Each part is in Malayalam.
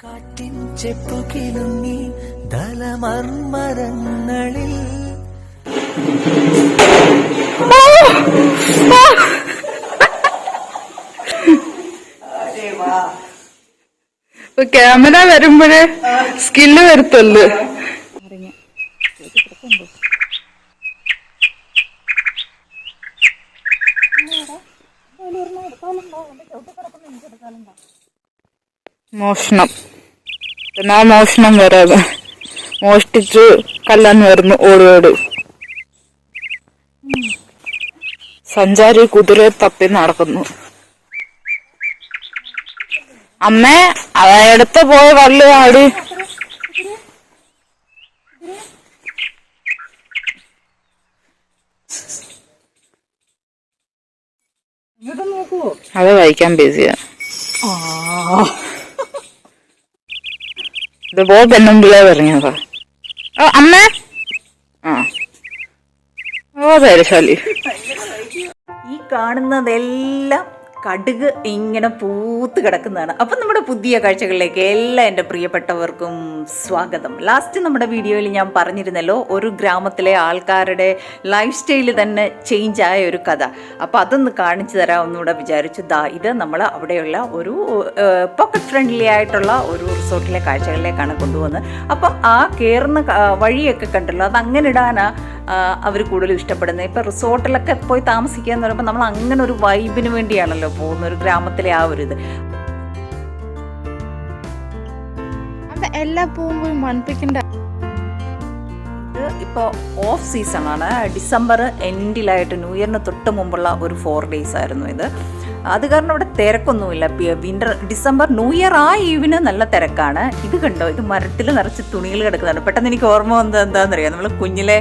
കാറ്റിൻ ചെപ്പുകിലുങ്ങി ദലമർമരങ്ങളിൽ ഇപ്പൊ ക്യാമറ വരുമ്പോഴേ സ്കില്ല് വരുത്തുള്ളു. മോഷണം. പിന്നെ ആ മോഷണം വരാതെ. മോഷ്ടിച്ച് കല്ലാൻ വരുന്നു ഓടിയോട് സഞ്ചാരി കുതിരയെ തപ്പി നടക്കുന്നു. അമ്മേ അതെടുത്ത് പോയ കല്ല് ആടി. അത് വായിക്കാൻ ബേസിയാ ഇത് പോ പെണ്ണുമ്പിളെ പറഞ്ഞതാ ഓ അമ്മ? ആ. ഓ പേരശാലി. ഈ കാണുന്നതെല്ലാം കടുക് ഇങ്ങനെ പൂത്ത് കിടക്കുന്നതാണ്. അപ്പം നമ്മുടെ പുതിയ കാഴ്ചകളിലേക്ക് എല്ലാ എന്റെ പ്രിയപ്പെട്ടവർക്കും സ്വാഗതം. ലാസ്റ്റ് നമ്മുടെ വീഡിയോയിൽ ഞാൻ പറഞ്ഞിരുന്നല്ലോ ഒരു ഗ്രാമത്തിലെ ആൾക്കാരുടെ ലൈഫ് സ്റ്റൈൽ തന്നെ ചേഞ്ച് ആയ ഒരു കഥ. അപ്പോൾ അതൊന്ന് കാണിച്ചു തരാമെന്നുകൂടെ വിചാരിച്ചു. ദാ ഇത് നമ്മൾ അവിടെയുള്ള ഒരു പോക്കറ്റ് ഫ്രണ്ട്ലി ആയിട്ടുള്ള ഒരു റിസോർട്ടിലെ കാഴ്ചകളിലേക്കാണ് കൊണ്ടുവന്നത് അപ്പം ആ കയറുന്ന വഴിയൊക്കെ കണ്ടല്ലോ അത് അങ്ങനെ ഇടാനാ അവർ കൂടുതലും ഇഷ്ടപ്പെടുന്നത്. ഇപ്പം റിസോർട്ടിലൊക്കെ പോയി താമസിക്കുക എന്ന് പറയുമ്പോൾ നമ്മൾ അങ്ങനെ ഒരു വൈബിന് വേണ്ടിയാണല്ലോ പോകുന്ന ഒരു ഗ്രാമത്തിലെ ആ ഒരു ഇത്. എല്ലാ പൂവും ഇത് ഇപ്പോൾ ഓഫ് സീസണാണ് ഡിസംബർ എൻഡിലായിട്ട് ന്യൂ ഇയറിന് തൊട്ട് മുമ്പുള്ള ഒരു ഫോർ ഡേയ്സ് ആയിരുന്നു ഇത്. അത് കാരണം ഇവിടെ തിരക്കൊന്നുമില്ല. വിന്റർ ഡിസംബർ ന്യൂ ഇയർ ആ ഈവിന് നല്ല തിരക്കാണ്. ഇത് കണ്ടോ? ഇത് മരത്തിൽ നിറച്ച് തുണികൾ കിടക്കുന്നുണ്ട്. പെട്ടെന്ന് എനിക്ക് ഓർമ്മ വന്നത് എന്താണെന്നറിയാം? നമ്മൾ കുഞ്ഞിലെ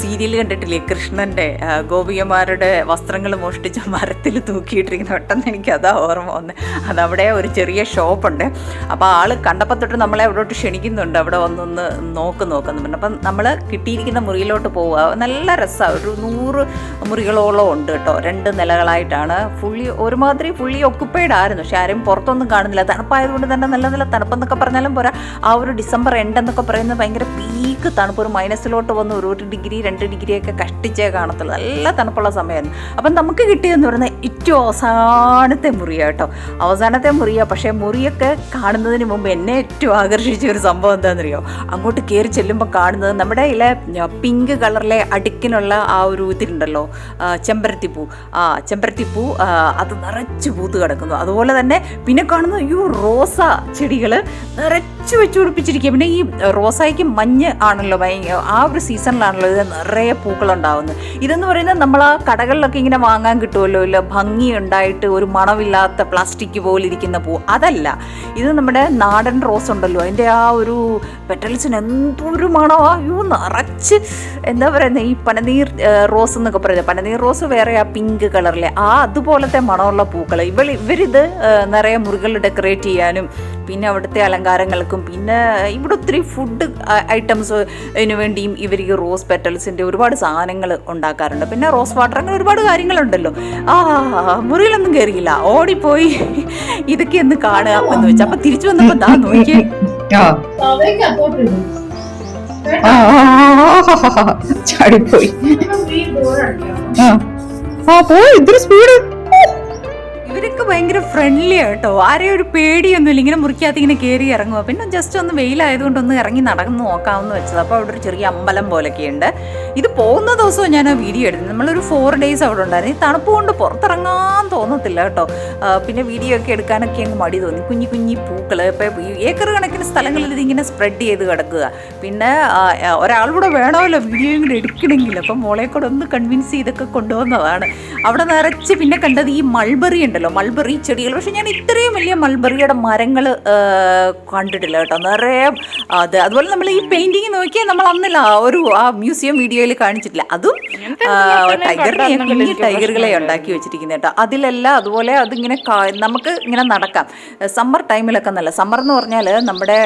സീരിയൽ കണ്ടിട്ടില്ലേ? കൃഷ്ണന്റെ ഗോപികമാരുടെ വസ്ത്രങ്ങൾ മോഷ്ടിച്ച് മരത്തിൽ തൂക്കിയിട്ടിരിക്കുന്ന. പെട്ടെന്ന് എനിക്ക് അതാ ഓർമ്മ വന്നത് അതവിടെ ഒരു ചെറിയ ഷോപ്പുണ്ട്. അപ്പോൾ ആൾ കണ്ടപ്പോൾ തൊട്ട് നമ്മളെ അവിടോട്ട് ക്ഷണിക്കുന്നുണ്ട്. അവിടെ വന്നൊന്ന് നോക്ക് നോക്കുന്നു അപ്പം നമ്മൾ കിട്ടിയിരിക്കുന്ന മുറിയിലോട്ട് പോവുക. നല്ല രസമാണ് ഒരു നൂറ് മുറികളോളം ഉണ്ട് കേട്ടോ. രണ്ട് നിലകളായിട്ടാണ്. ഫുള്ളി ഒരുമാതിരി ഫുള്ളി ഒക്കുപ്പൈഡ് ആയിരുന്നു. പക്ഷെ ആരും പുറത്തൊന്നും കാണുന്നില്ല. തണുപ്പായതുകൊണ്ട് തന്നെ നല്ല നല്ല തണുപ്പെന്നൊക്കെ പറഞ്ഞാലും പോരാ. ആ ഒരു ഡിസംബർ എൻഡ് എന്നൊക്കെ പറയുന്നത് ഭയങ്കര പീക്ക് തണുപ്പ് ഒരു മൈനസിലോട്ട് വന്ന് ഒരു ഒരു ഡിഗ്രി രണ്ട് ഡിഗ്രിയൊക്കെ കഷ്ടിച്ചേ കാണത്തുള്ളൂ. നല്ല തണുപ്പുള്ള സമയമായിരുന്നു. അപ്പം നമുക്ക് കിട്ടിയെന്ന് പറയുന്നത് ഏറ്റവും അവസാനത്തെ മുറിയാണ് കേട്ടോ. അവസാനത്തെ മുറിയാണ് പക്ഷേ മുറിയൊക്കെ കാണുന്നതിന് മുമ്പ് എന്നെ ഏറ്റവും ആകർഷിച്ച ഒരു സംഭവം എന്താണെന്നറിയോ? അങ്ങോട്ട് കയറി ചെല്ലുമ്പോൾ കാണുന്നത് നമ്മുടെ ഇല പിങ്ക് കളറിലെ അടുക്കിനുള്ള ആ ഒരു ഇതിലുണ്ടല്ലോ ചെമ്പരത്തി ചെമ്പരത്തിപ്പൂ. ആ ചെമ്പരത്തിപ്പൂ അത് നിറച്ച് പൂത്ത് കിടക്കുന്നു. അതുപോലെ തന്നെ പിന്നെ കാണുന്ന അയ്യോ റോസ ചെടികൾ നിറച്ച് വെച്ച് പിടിപ്പിച്ചിരിക്കുക പിന്നെ ഈ റോസായ്ക്ക് മഞ്ഞ് ആണല്ലോ ഭയങ്കര ആ ഒരു സീസണിലാണല്ലോ ഇത് നിറയെ പൂക്കളുണ്ടാവുന്നത്. ഇതെന്ന് പറയുന്നത് നമ്മൾ ആ കടകളിലൊക്കെ ഇങ്ങനെ വാങ്ങാൻ കിട്ടുമല്ലോ ഇല്ല ഭംഗി ഉണ്ടായിട്ട് ഒരു മണമില്ലാത്ത പ്ലാസ്റ്റിക് പോലെ ഇരിക്കുന്ന പൂ. അതല്ല ഇത് നമ്മുടെ നാടൻ റോസ് ഉണ്ടല്ലോ അതിന്റെ ആ ഒരു പെറ്റൽസിന് എന്തൊരു മണമാ. അയ്യോ നിറച്ച് എന്താ പറയുന്നത് ഈ പനനീർ റോസ് എന്നൊക്കെ പറയുന്നത്. പനനീർ റോസ് വേറെ ആ പിങ്ക് കളറിലെ ആ അതുപോലത്തെ മണമുള്ള പൂക്കൾ ഇവൾ ഇവരിത് നിറയെ മുറികൾ ഡെക്കറേറ്റ് ചെയ്യാനും പിന്നെ അവിടുത്തെ അലങ്കാരങ്ങൾക്കും പിന്നെ ഇവിടെ ഒത്തിരി ഫുഡ് ഐറ്റംസ് അതിനു വേണ്ടിയും ഇവർ ഈ റോസ് പെറ്റൽസിന്റെ ഒരുപാട് സാധനങ്ങൾ ഉണ്ടാക്കാറുണ്ട്. പിന്നെ റോസ് വാട്ടർ അങ്ങനെ ഒരുപാട് കാര്യങ്ങളുണ്ടല്ലോ. ആ മുറിയിലൊന്നും കയറിയില്ല ഓടിപ്പോയി ഇതൊക്കെ ഒന്ന് കാണുക എന്ന് വെച്ചാൽ അപ്പം തിരിച്ചു വന്നപ്പോൾ താ നോക്കിയേ. ചാടിപ്പോയി. ആ. പോയി. ഇത്ര സ്പീഡ് ഭയങ്കര ഫ്രണ്ട്ലി കേട്ടോ. ആരെയും ഒരു പേടിയൊന്നുമില്ല. ഇങ്ങനെ മുറിക്കകത്ത് ഇങ്ങനെ കയറി ഇറങ്ങുക പിന്നെ ജസ്റ്റ് ഒന്ന് വെയിലായതുകൊണ്ട് ഒന്ന് ഇറങ്ങി നടന്ന് നോക്കാമെന്ന് വെച്ചത്. അപ്പോൾ അവിടെ ഒരു ചെറിയ അമ്പലം പോലൊക്കെ ഉണ്ട്. ഇത് പോകുന്ന ദിവസവും ഞാൻ ആ വീഡിയോ എടുത്തു നമ്മളൊരു ഫോർ ഡേയ്സ് അവിടെ ഉണ്ടായിരുന്നു. ഈ തണുപ്പ് കൊണ്ട് പുറത്തിറങ്ങാൻ തോന്നത്തില്ല കേട്ടോ. പിന്നെ വീഡിയോ ഒക്കെ എടുക്കാനൊക്കെ അങ്ങ് മടി തോന്നി. കുഞ്ഞി കുഞ്ഞി പൂക്കൾ ഇപ്പോൾ ഏക്കർ കണക്കിന് സ്ഥലങ്ങളിൽ ഇതിങ്ങനെ സ്പ്രെഡ് ചെയ്ത് കിടക്കുക. പിന്നെ ഒരാൾ വേണമല്ലോ വീഡിയോ ഇങ്ങനെ എടുക്കണമെങ്കിൽ. അപ്പം മോളെ കൂടെ ഒന്ന് കൺവിൻസ് ചെയ്തൊക്കെ കൊണ്ടുവന്നതാണ്. അവിടെ നിറച്ച് പിന്നെ കണ്ടത് ഈ മൾബറി ഉണ്ടല്ലോ മൾബറി ചെടികൾ. പക്ഷെ ഞാൻ ഇത്രയും വലിയ മൾബറിയുടെ മരങ്ങൾ കണ്ടിട്ടില്ല കേട്ടോ. നിറയെ അത് അതുപോലെ നമ്മൾ ഈ പെയിന്റിങ് നോക്കിയാൽ നമ്മൾ അന്നില്ല ഒരു ആ മ്യൂസിയം വീഡിയോയിൽ കാണിച്ചിട്ടില്ല. അതും ടൈഗറിനെ കുഞ്ഞു ടൈഗറുകളെ ഉണ്ടാക്കി വെച്ചിരിക്കുന്നത് കേട്ടോ. അതിലെല്ലാം അതുപോലെ അതിങ്ങനെ നമുക്ക് ഇങ്ങനെ നടക്കാം. സമ്മർ ടൈമിലൊക്കെ നല്ല സമ്മർ എന്ന് പറഞ്ഞാൽ നമ്മുടെ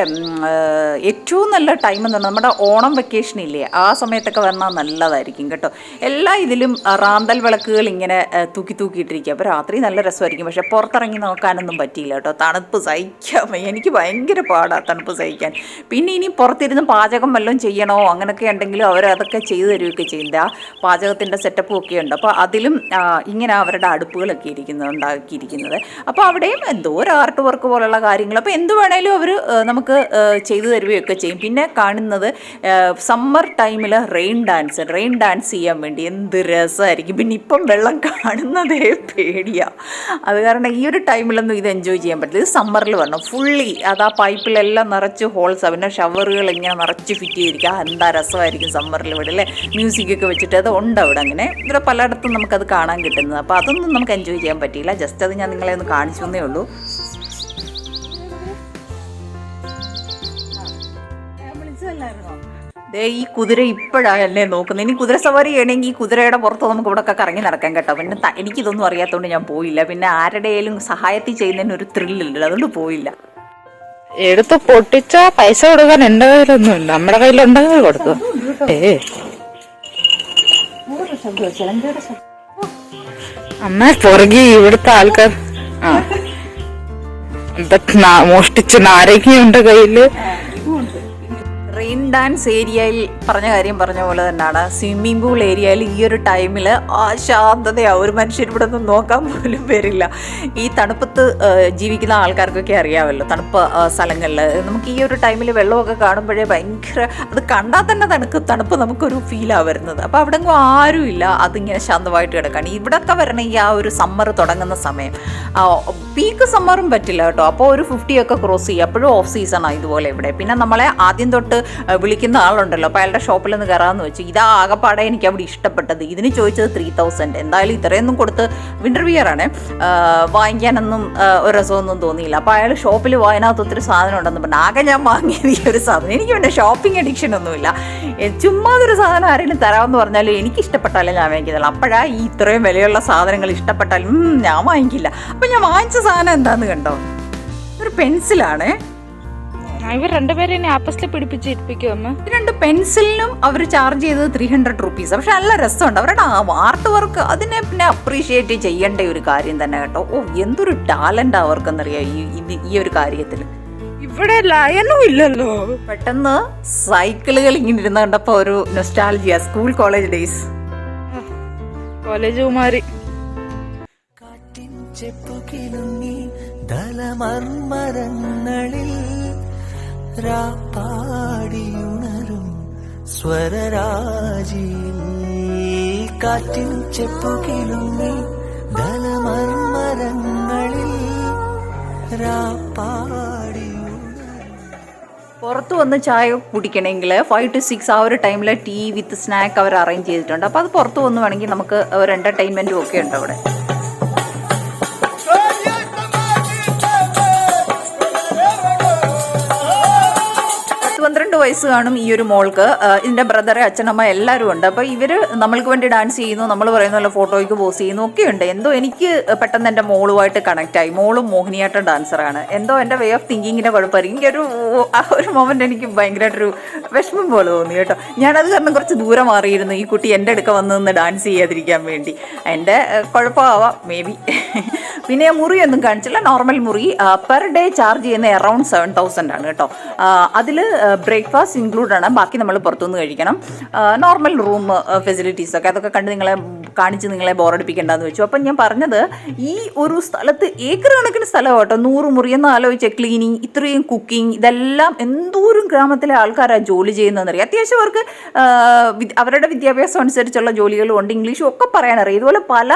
ഏറ്റവും നല്ല ടൈം എന്ന് പറഞ്ഞാൽ നമ്മുടെ ഓണം വെക്കേഷൻ ഇല്ലേ? ആ സമയത്തൊക്കെ വന്നാൽ നല്ലതായിരിക്കും കേട്ടോ. എല്ലാ ഇതിലും റാന്തൽ വിളക്കുകൾ ഇങ്ങനെ ആ, തൂക്കി തൂക്കിയിട്ടിരിക്കുക. അപ്പോൾ രാത്രി നല്ല രസമായിരിക്കും. പക്ഷേ പുറത്തിറങ്ങി നോക്കാനൊന്നും പറ്റിയില്ല കേട്ടോ. തണുപ്പ് സഹിക്കാൻ. എനിക്ക് ഭയങ്കര പാടാണ് തണുപ്പ് സഹിക്കാൻ. പിന്നെ ഇനി പുറത്തിരുന്ന് പാചകം വല്ലതും ചെയ്യണോ? അങ്ങനെയൊക്കെ ഉണ്ടെങ്കിലും അവർ അതൊക്കെ ചെയ്തു തരികയൊക്കെ ചെയ്യുന്നത് ആ പാചകത്തിന്റെ സെറ്റപ്പും ഒക്കെ ഉണ്ട്. അപ്പോൾ അതിലും ഇങ്ങനെ അവരുടെ അടുപ്പുകളൊക്കെ ഇരിക്കുന്നത് ഉണ്ടാക്കിയിരിക്കുന്നത്. അപ്പോൾ അവിടെയും എന്തോ ഒരു ആർട്ട് വർക്ക് പോലുള്ള കാര്യങ്ങൾ. അപ്പോൾ എന്ത് വേണേലും അവർ നമുക്ക് ചെയ്തു തരികയൊക്കെ ചെയ്യും. പിന്നെ കാണുന്നത് സമ്മർ ടൈമിൽ റെയിൻ ഡാൻസ് റെയിൻ ഡാൻസ് ചെയ്യാൻ വേണ്ടി എന്ത് രസമായിരിക്കും. പിന്നെ ഇപ്പം വെള്ളം കാണുന്നതേ പേടിയാണ് അത് കാരണം ഈ ഒരു ടൈമിലൊന്നും ഇത് എൻജോയ് ചെയ്യാൻ പറ്റില്ല. ഇത് സമ്മറിൽ വരണം. ഫുള്ളി അത് ആ പൈപ്പിലെല്ലാം നിറച്ച് ഹോൾസ് പിന്നെ ഷവറുകൾ ഇങ്ങനെ നിറച്ച് ഫിറ്റ് ചെയ്തിരിക്കുക എന്താ രസമായിരിക്കും സമ്മറിൽ ഇവിടെ അല്ലേ? മ്യൂസിക്കൊക്കെ വെച്ചിട്ട് അത് ഉണ്ട് അവിടെ അങ്ങനെ. ഇവിടെ പലയിടത്തും നമുക്കത് കാണാൻ കിട്ടുന്നത്. അപ്പോൾ അതൊന്നും നമുക്ക് എൻജോയ് ചെയ്യാൻ പറ്റിയില്ല. ജസ്റ്റ് അത് ഞാൻ നിങ്ങളെ ഒന്ന് കാണിച്ചു എന്നേ ഉള്ളൂ. ദേ ഈ കുതിര ഇപ്പോഴാണ് എന്നെ നോക്കുന്നത്. ഇനി കുതിര സവാരി ചെയ്യണമെങ്കിൽ ഈ കുതിരയുടെ പുറത്ത് നമുക്ക് ഇവിടെ ഒക്കെ കറങ്ങി നടക്കാൻ കേട്ടോ. പിന്നെ എനിക്കിതൊന്നും അറിയാത്തതുകൊണ്ട് ഞാൻ പോയില്ല. പിന്നെ ആരുടെയും സഹായത്തിൽ ചെയ്യുന്നതിന് ഒരു ത്രില്ലില്ല അതുകൊണ്ട് പോയില്ല. എടുത്ത് പൊട്ടിച്ച പൈസ കൊടുക്കാൻ എന്റെ കയ്യിലൊന്നുമില്ല. നമ്മുടെ കയ്യിലുണ്ടെങ്കിൽ കൊടുക്കും. ഏ അമ്മ പുറകെ ഇവിടുത്തെ ആൾക്കാർ. ആ. മോഷ്ടിച്ച നാരങ്ങയുണ്ട് കയ്യിൽ. ഡാൻസ് ഏരിയയിൽ പറഞ്ഞ കാര്യം പറഞ്ഞ പോലെ തന്നെയാണ്. സ്വിമ്മിംഗ് പൂൾ ഏരിയയിൽ ഈ ഒരു ടൈമിൽ ആ ശാന്തതയാണ് ഒരു മനുഷ്യർ ഇവിടെ നിന്ന് നോക്കാൻ പോലും വരില്ല. ഈ തണുപ്പത്ത് ജീവിക്കുന്ന ആൾക്കാർക്കൊക്കെ അറിയാമല്ലോ. തണുപ്പ് സ്ഥലങ്ങളിൽ നമുക്ക് ഈ ഒരു ടൈമിൽ വെള്ളമൊക്കെ കാണുമ്പോഴേ ഭയങ്കര അത് കണ്ടാൽ തന്നെ തണുക്ക് തണുപ്പ് നമുക്കൊരു ഫീലാണ് വരുന്നത്. അപ്പോൾ അവിടെ എങ്ങും ആരുമില്ല അതിങ്ങനെ ശാന്തമായിട്ട് കിടക്കാണ്. ഇവിടെയൊക്കെ ഈ ആ ഒരു സമ്മർ തുടങ്ങുന്ന സമയം. പീക്ക് സമ്മറും പറ്റില്ല കേട്ടോ. അപ്പോൾ ഒരു ഫിഫ്റ്റി ഒക്കെ ക്രോസ് ചെയ്യുക. അപ്പോഴും ഓഫ് സീസണാണ് ഇതുപോലെ ഇവിടെ. പിന്നെ നമ്മളെ ആദ്യം തൊട്ട് വിളിക്കുന്ന ആളുണ്ടല്ലോ. അപ്പോൾ അയാളുടെ ഷോപ്പിൽ നിന്ന് കയറാമെന്ന് വെച്ചു ഇതാ ആകെപ്പാടെ എനിക്ക് അവിടെ ഇഷ്ടപ്പെട്ടത്. ഇതിന് ചോദിച്ചത് ത്രീ തൗസൻഡ് എന്തായാലും ഇത്രയൊന്നും കൊടുത്ത് വിന്റർ ആണ്. വാങ്ങിക്കാനൊന്നും ഒരു രസമൊന്നും തോന്നിയില്ല. അപ്പോൾ അയാൾ ഷോപ്പിൽ അതിനകത്ത് ഒത്തിരി സാധനം ഉണ്ടെന്ന് പറഞ്ഞു. ആകെ ഞാൻ വാങ്ങിയത് ഈ ഒരു സാധനം. എനിക്ക് പിന്നെ ഷോപ്പിംഗ് അഡിക്ഷൻ ഒന്നുമില്ല. ചുമ്മാ ഒരു സാധനം ആരെങ്കിലും തരാമെന്ന് പറഞ്ഞാലും എനിക്ക് ഇഷ്ടപ്പെട്ടാലേ ഞാൻ വാങ്ങിക്കുന്നില്ല അപ്പോഴാ ഈ ഇത്രയും വിലയുള്ള സാധനങ്ങൾ ഇഷ്ടപ്പെട്ടാലും ഞാൻ വാങ്ങിക്കില്ല. അപ്പം ഞാൻ വാങ്ങിച്ച സാധനം എന്താണെന്ന് കണ്ടോ? ഒരു പെൻസിലാണ് ഇവർ രണ്ടുപേരും ഇനി പിടിപ്പിച്ച് പിടിപ്പിച്ചിരിപ്പിക്കും അമ്മ രണ്ട് പെൻസിലിനും അവർ ചാർജ് ചെയ്തത് ത്രീ ഹൺഡ്രഡ് റുപ്പീസ് പക്ഷെ നല്ല രസമുണ്ട്. അവരുടെ ആർട്ട് വർക്ക് അതിനെ പിന്നെ അപ്രീഷിയേറ്റ് ചെയ്യേണ്ട ഒരു കാര്യം തന്നെ കേട്ടോ. ഓ എന്തൊരു ടാലന്റ് അവർക്കെന്നറിയാം ഈ ഈ ഒരു കാര്യത്തിൽ. ഇവിടെ ലയനും ഇല്ലല്ലോ. പെട്ടെന്ന് സൈക്കിളുകൾ ഇങ്ങനെ ഇരുന്ന് കണ്ടപ്പോ ഒരു nostalgia school college days college Kumari കാറ്റിൻ ചെപ്പുകിലുങ്ങി ദലമർമരങ്ങളിൽ രാപ്പാടിയുണരും സ്വരരാജിയിൽ. കാറ്റിൻ ചെപ്പുകിലുങ്ങി ധനമർമരങ്ങളിൽ പുറത്ത് വന്ന് ചായ കുടിക്കണമെങ്കിൽ ഫൈവ് ടു സിക്സ് ആ ഒരു ടൈമിൽ ടീ വിത്ത് സ്നാക്ക് അവർ അറേഞ്ച് ചെയ്തിട്ടുണ്ട്. അപ്പോൾ അത് പുറത്ത് വന്ന് വേണമെങ്കിൽ നമുക്ക് ഒരു എന്റർടൈൻമെന്റും ഒക്കെ ഉണ്ട് അവിടെ. വയസ്സ് കാണും ഈ ഒരു മോൾക്ക്. ഇതിന്റെ ബ്രദറെ അച്ഛനമ്മ എല്ലാവരും ഉണ്ട്. അപ്പോൾ ഇവർ നമ്മൾക്ക് വേണ്ടി ഡാൻസ് ചെയ്യുന്നു നമ്മൾ പറയുന്ന പോലെ ഫോട്ടോയ്ക്ക് പോസ് ചെയ്യുന്നു ഒക്കെ ഉണ്ട്. എന്തോ എനിക്ക് പെട്ടെന്ന് എന്റെ മോളുമായിട്ട് കണക്ട് ആയി. മോളും മോഹിനിയാട്ടം ഡാൻസറാണ് എന്തോ എന്റെ വേ ഓഫ് തിങ്കിങ്ങിന്റെ കുഴപ്പമായിരിക്കും. എനിക്കൊരു ആ ഒരു മൊമെന്റ് എനിക്ക് ഭയങ്കരമായിട്ടൊരു വിഷമം പോലെ തോന്നി കേട്ടോ. ഞാനത് കാരണം കുറച്ച് ദൂരെ മാറിയിരുന്നു. ഈ കുട്ടി എന്റെ അടുക്ക വന്ന് നിന്ന് ഡാൻസ് ചെയ്യാതിരിക്കാൻ വേണ്ടി. എന്റെ കുഴപ്പമാവാം മേ ബി പിന്നെ മുറിയൊന്നും കാണിച്ചില്ല. നോർമൽ മുറി പെർ ഡേ ചാർജ് ചെയ്യുന്ന അറൗണ്ട് സെവൻ തൗസൻഡ് ആണ് കേട്ടോ. അതിൽ ബ്രേക്ക്ഫാസ്റ്റ് ഇൻക്ലൂഡ് ആണ്. ബാക്കി നമ്മൾ പുറത്തുനിന്ന് കഴിക്കണം. നോർമൽ റൂം ഫെസിലിറ്റീസ് ഒക്കെ. അതൊക്കെ കണ്ട് നിങ്ങളെ കാണിച്ച് നിങ്ങളെ ബോറടിപ്പിക്കേണ്ടെന്ന് വെച്ചു. അപ്പം ഞാൻ പറഞ്ഞത് ഈ ഒരു സ്ഥലത്ത് ഏക്കർ കണക്കിന് സ്ഥലം കേട്ടോ. നൂറ് മുറിയെന്ന് ആലോചിച്ച ക്ലീനിങ് ഇത്രയും കുക്കിംഗ് ഇതെല്ലാം എന്തോരം ഗ്രാമത്തിലെ ആൾക്കാരാണ് ജോലി ചെയ്യുന്നതെന്നറിയാം. അത്യാവശ്യം അവർക്ക് അവരുടെ വിദ്യാഭ്യാസം അനുസരിച്ചുള്ള ജോലികളും ഉണ്ട്. ഇംഗ്ലീഷും ഒക്കെ പറയാനറിയാം. ഇതുപോലെ പല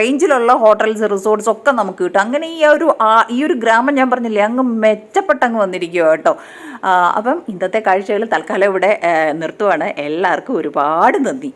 റേഞ്ചിലുള്ള ഹോട്ടൽസ് റിസോർട്ട്സ് ഒക്കെ നമുക്ക് കിട്ടും. അങ്ങനെ ഈ ഒരു ഈ ഒരു ഗ്രാമം ഞാൻ പറഞ്ഞില്ലേ അങ്ങ് മെച്ചപ്പെട്ടങ്ങ് വന്നിരിക്കുക കേട്ടോ. അപ്പം ഇന്നത്തെ കാഴ്ചകൾ തൽക്കാലം ഇവിടെ നിർത്തുവാണ്. എല്ലാവർക്കും ഒരുപാട് നന്ദി.